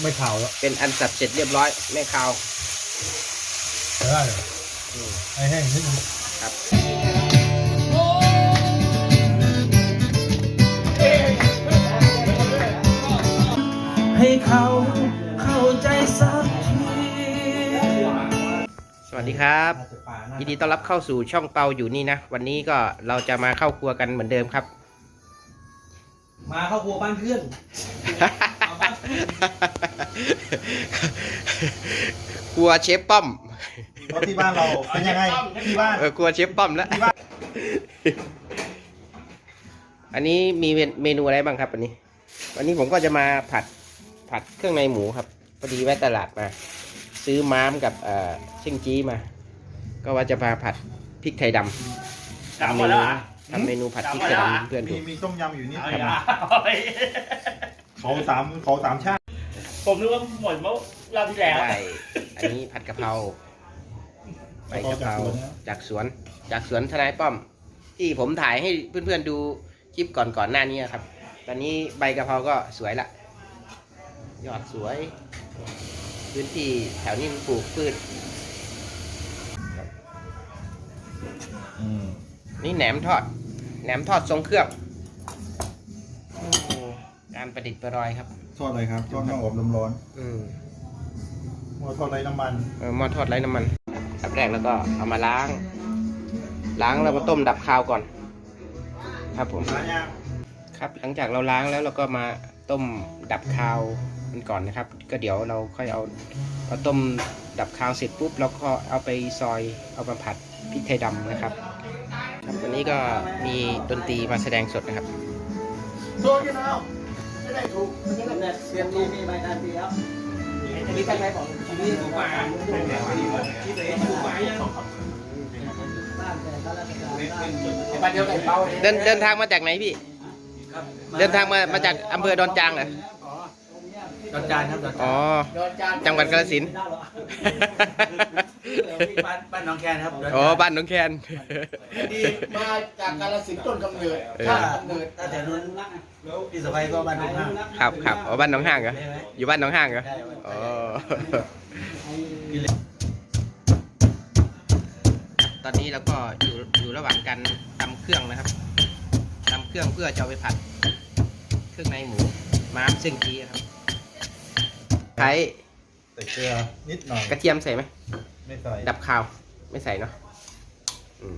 ไม่ข่าวแล้วเป็นอันสับเสร็จเรียบร้อย ไม่คาวได้เลยอืมไอ้แห้งนิดนึงครับให้เขาเข้าใจสักทีสวัสดีครับยินดีต้อนรับเข้าสู่ช่องเปาอยู่นี่นะ วันนี้ก็เราจะมาเข้าครัวกันเหมือนเดิมครับ มาเข้าครัวบ้านเพื่อน ครัวเชฟป้อมเพราะที่บ้านเราเป็นยังไงที่บ้าน เออครัวเชฟป้อมแล้ว อันนี้มีเมนูอะไรบ้างครับวันนี้ วันนี้ผมก็จะมาผัดผัดเครื่องในหมูครับพอดีแวะตลาดมา ซื้อม้ามกับเอ่อเช่งจี้มา ก็ว่าจะมาผัดพริกไทยดำทำเมนูทำเมนูผัดพริกไทยดำให้เพื่อนมีดูมีต้มยำอยู่นิดเอานึงอย่า เขาสามเขาสามชาติ ผมนึกว่าหมดเมื่อรอบที่แล้ว ได้อันนี้ผัดกะเพราใบกะเพราจากสวน จากสวนทนายป้อม ที่ผมถ่ายให้เพื่อนๆดูคลิปก่อนก่อนๆหน้านี้ครับ ตอนนี้ใบกะเพราก็สวยละ ยอดสวย พื้นที่แถวนี้มันปลูกพืช อืมนี่แหนมทอด แหนมทอดทรงเครื่องโอ้โห การประดิษฐ์ประดอยครับ ทอดอะไรครับทอดน้ำอบลมร้อนอืมหัวทอดไรน้ำมันเออหม้อทอดไร้น้ำมันอันแรกแล้วก็เอามาล้าง ล้างแล้วมาต้มดับคาวก่อน ครับผม ร้านยางครับ หลังจากเราล้างแล้วเราก็มาต้มดับคาวมันก่อนนะครับ ก็เดี๋ยวเราค่อยเอาพอต้มดับคาวเสร็จปุ๊บเราก็เอาไปซอยเอามาผัดพริกไทยดำนะครับ ครับวันนี้ก็มีดนตรีมาแสดงสดนะครับ โซนกันเอา จะได้ถูกมันจะได้เตรียมมีมีใบนาทีแล้วมีใครไหมบอกมีถูกมาที่ไหนถูกมายังบ้านเดียวกันเป้าเดินเดินทางมาจากไหนพี่ เดินทางมามาจากอำเภอดอนจางเหรอ ดอนจานครับดอนอ๋อจังหวัดกาฬสินธุ์บ้านบ้านน้องแคนครับอ๋อบ้านหน้องแคน ดีมาจากกาลสินธุ์ต้นกำเนิดเออ ชาติกำเนิดถ้าแถวนู้นแล้วพี่สะใภ้ก็บ้านน้องห้างครับครับอ๋อบ้านหน้องห้างเหรออยู่บ้านหน้องห้างเหรอใช่อ๋อตอนนี้เราก็อยู่อยู่ระหว่างการตำเครื่องนะครับตำเครื่องเพื่อจะเอาไปผัด เครื่องในหมูม้ามซึ่งกี้ครับ ใช้ใส่เกลือนิดหน่อยกระเทียมใส่ไหมไม่ใส่ดับคาวไม่ใส่เนาะอืม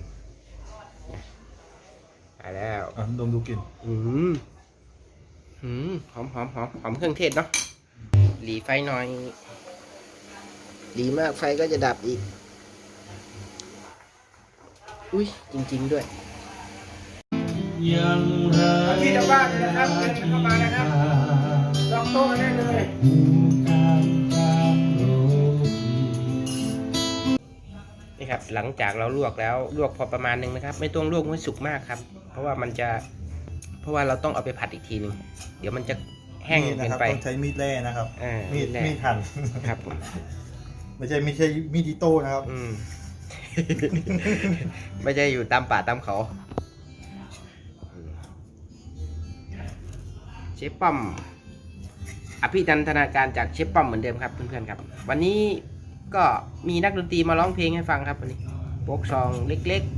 ไปแล้วอะดมดูกลิ่นอืมอืมหอมหอมหอมหอมเครื่องเทศเนาะหลีไฟหน่อยหลีมากไฟก็จะดับอีก อุ้ยจริง ๆ ด้วยยังรักที่จะบ้านเลยนะครับเดินเข้ามานะครับล องโต๊ะได้เลยนี่ครับหลังจากเราลวกแล้วลวกพอประมาณหนึงนะครับ ไม่ต้องลวกให้สุกมากครับ เพราะว่ามันจะเพราะว่าเราต้องเอาไปผัดอีกทีหนึ่งเดี๋ยวมันจะแห้งมีดเกินะนครับไปต้องใช้มีดแร่นะครับอ่ามีดแร่มีดหั่นครับผมไม่ใช่ไม่ใช่มีดอิโต้นะครับอืมไม่ใช่อยู่ตามป่าตามเขาอืมเชฟป้อม อภินันทนาการจากเชฟป้อมเหมือนเดิมครับเพื่อนๆครับ วันนี้ก็มีนักดนตรีมาร้องเพลงให้ฟังครับวันนี้โปกซองเล็กๆ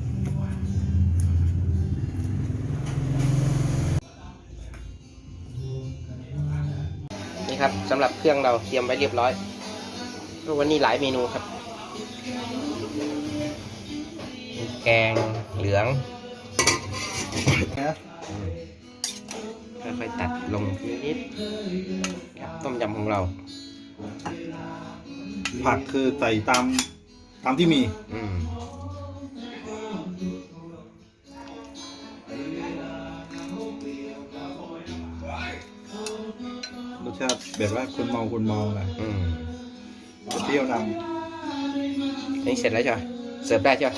นี่ครับสำหรับเครื่องเราเตรียมไว้เรียบร้อย วันนี้หลายเมนูครับ แกงเหลืองนะ ค่อยๆตัดลงนิดๆครับต้มยำของเรา ผักคือใส่ตามตามที่มีอืมรสชาติแบบว่าคนเมาคนเมาหน่อยอืมจะเปรี้ยวนอันนี้เสร็จแล้วใช่ไหมเสิร์ฟได้ใช่ไหม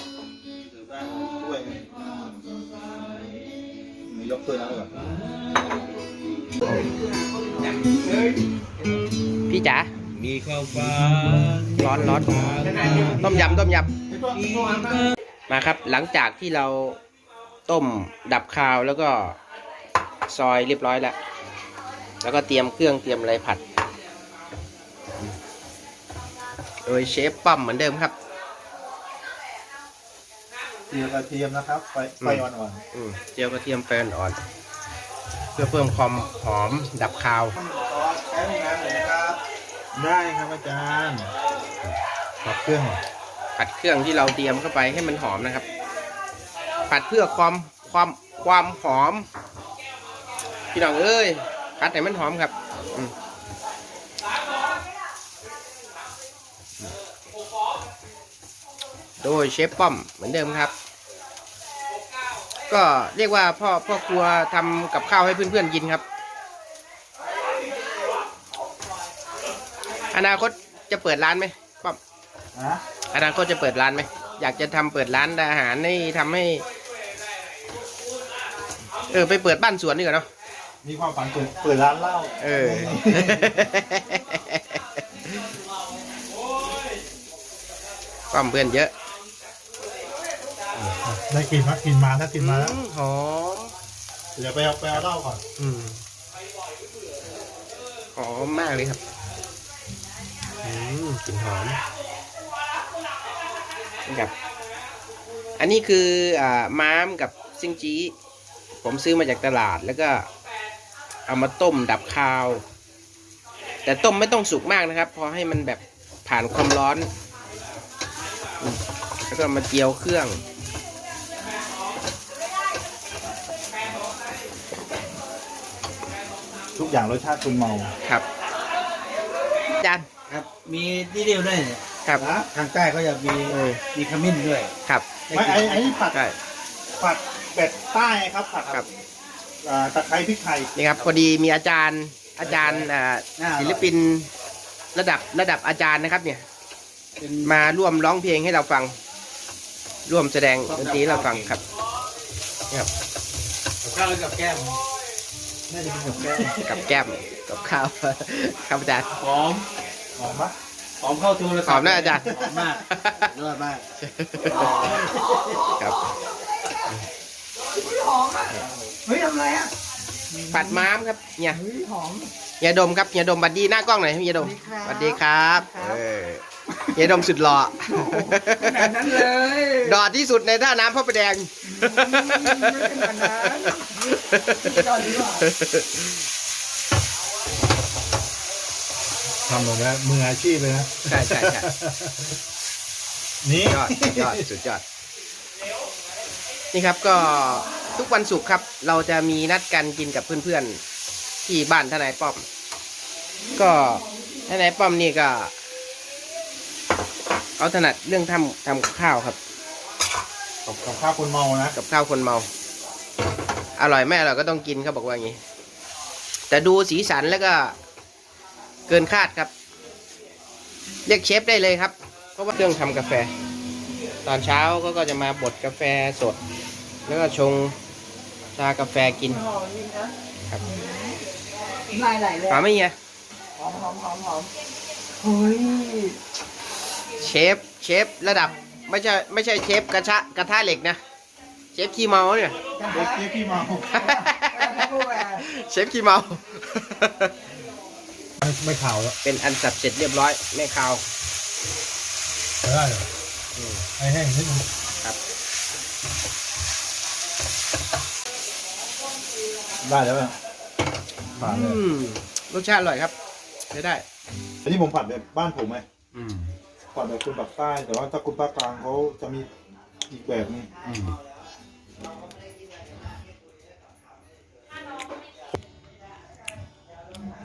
ยกถ้วยน้ำก่อนพี่จ๋า มีข้าวฟ้าร้อนร้อนต้มยำต้มยำมาครับ หลังจากที่เราต้มดับคาวแล้วก็ซอยเรียบร้อยแล้ว แล้วก็เตรียมเครื่องเตรียมอะไรผัด โดยเชฟป้มเหมือนเดิมครับ เทียมกระเทียมนะครับไฟไฟอ่อนอืมเจียวกระเทียมแปนอ่อน เพื่อเพิ่มความหอมดับคาวๆขอใช้ห้องน้ำเลยนะครับ ได้ครับอาจารย์ผัดเครื่องผัดเครื่องที่เราเตรียมเข้าไปให้มันหอมนะครับ ผัดเพื่อความความความหอมพี่น้องเอ้ยผัดให้มันหอมครับอืมโดยเชฟป้อมเหมือนเดิมครับ ก็เรียกว่าพ่อพ่อครัวทำกับข้าวให้เพื่อนๆกินครับ อนาคตจะเปิดร้านไหมป้อมนะอนาคตจะเปิดร้านไหมอยากจะทำเปิดร้านอาหารให้ทำให้ เออไปเปิดบ้านสวนดีกว่าเนาะมีความฝันเปิดเปิดร้านเหล้าเออ ความเพื่อนเยอะ ได้กินมากินมาถ้ากินมาแล้ว อืหอม เดี๋ยวไปเอาไปเอาเหล้าก่อน อืมหอมมากเลยครับ อืมกลิ่นหอมครับอันนี้คืออ่าม้ามกับซิงจีผมซื้อมาจากตลาดแล้วก็ เอามาต้มดับคาว แต่ต้มไม่ต้องสุกมากนะครับ พอให้มันแบบผ่านความร้อนอืมแล้วก็มาเจียวเครื่อง ทุกอย่างรสชาติคุณเมาครับจานครับ มีที่เดียวด้วยเนี่ยครับนะทางใต้ก็จะมีเออ มีขมิ้นด้วยครับไม่ไอ้ไอ้นี่ผัดใช่ ผัดเป็ดใต้ครับผัดครับ อ่าตะไคร้พริกไทย นี่ครับพอดีมีอาจารย์อาจารย์อ่าน่าอร่อย ศิลปินระดับระดับอาจารย์นะครับเนี่ย เป็นมาร่วมร้องเพลงให้เราฟัง ร่วมแสดงดนตรีให้เราฟังครับกับข้าวหรือกับแก้ม น่าจะเป็นกับแก้มกับแก้มกับข้าวครับอาจารย์หอมหอมปะหอมเข้าตัวเลยหอมนะอาจารย์หอมมากยอดมากครับเฮ้ยทำไรอะปัดม้ามครับเนี่ยเฮ้ยหอมเฮียดมครับเฮียดมบัดดีหน้ากล้องหน่อยเฮียดมสวัสดีครับเออเฮียดมสุดหล่อขนาดนั้นเลยดอดที่สุดในท่าน้ำพระประแดง ไม่ขนาดนั้นยอดดีกว่าทำหมดแล้วมืออาชีพเลยนะ ใช่ใช่ใช่นี่ยอดสุดยอดสุดยอด นี่ครับก็ทุกวันศุกร์ครับ เราจะมีนัดกันกินกับเพื่อนๆ ที่บ้านทนายป้อม ก็ทนายป้อมนี่ก็เขาถนัดเรื่องทำทำกับข้าวครับ กับกับข้าวคนเมานะกับข้าวคนเมา อร่อยไม่อร่อยก็ต้องกินเขาบอกว่าอย่างนี้ แต่ดูสีสันแล้วก็เกินคาดครับ เรียกเชฟได้เลยครับ เพราะว่าเครื่องทำกาแฟ ตอนเช้าก็ก็จะมาบดกาแฟสด แล้วก็ชงชากาแฟกินหอมจริงนะครับลายไหลเลยหอมไหมเฮียหอมหอมหอมหอมเฮ้ยเชฟเชฟระดับ ไม่ใช่ไม่ใช่เชฟกระชะกระทะเหล็กนะ เชฟขี้เมาเนี่ย เด็กเจ๊พี่เมาเชฟขี้เมา ไม่ข่าวแล้วเป็นอันสับเสร็จเรียบร้อยไม่คาวได้เหรอไอ้แห้งนิดนึงครับได้แล้วอะผ่านเลยอืมรสชาติอร่อยครับใช้ได้ อันนี้ผมผัดแบบบ้านผมไหม อืม ผัดแบบคนปากใต้แต่ว่าถ้าคนภาคกลางเขาจะมีอีกแบบนึง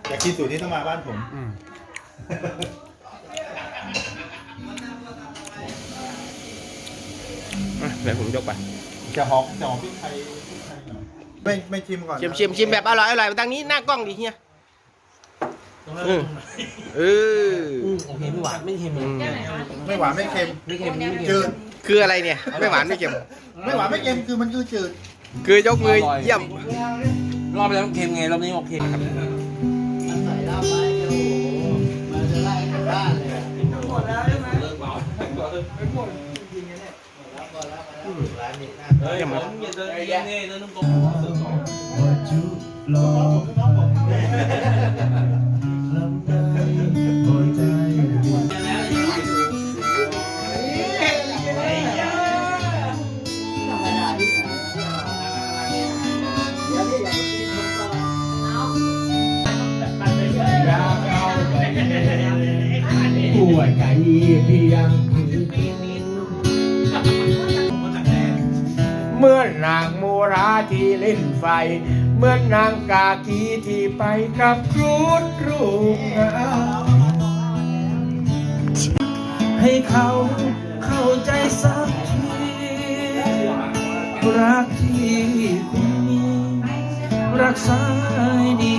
อยากกินสูตรนี้ต้องมาบ้านผม อืมอะเดี๋ยวผมยกไป จะหอมจะหอมพริกไทยพริกไทยหน่อยไม่ไม่ชิมก่อนนะชิมชิมชิมแบบอร่อยอร่อยตั้งนี้หน้ากล้องดิเฮีย อืมเออ โอเคไม่หวานไม่เค็มอืมไม่หวานไม่เค็มไม่เค็มไม่เค็มจืดคืออะไรเนี่ย ไม่หวานไม่เค็ม ไม่หวานไม่เค็มคือมันคือจืดคือยกมือเยี่ยม รอบแล้วเค็มไงรอบนี้บอกเค็มครับใส่เหล้าไปโอ้โหมันจะไล่กันบ้านเลยอะหมดแล้วใช่ไหมหมดแล้วหมดแล้วหมดแล้วร้านนี้น่าเฮ้ยผมอย่าเดินเองนี่เดินตรงๆเเหมื่อนนางมูราที่เล่นไฟ เหมือนนางกากีที่ไปกับครูดรูปงามให้เขาเข้าใจสักทีรักที่คุณมีรักษาให้ดี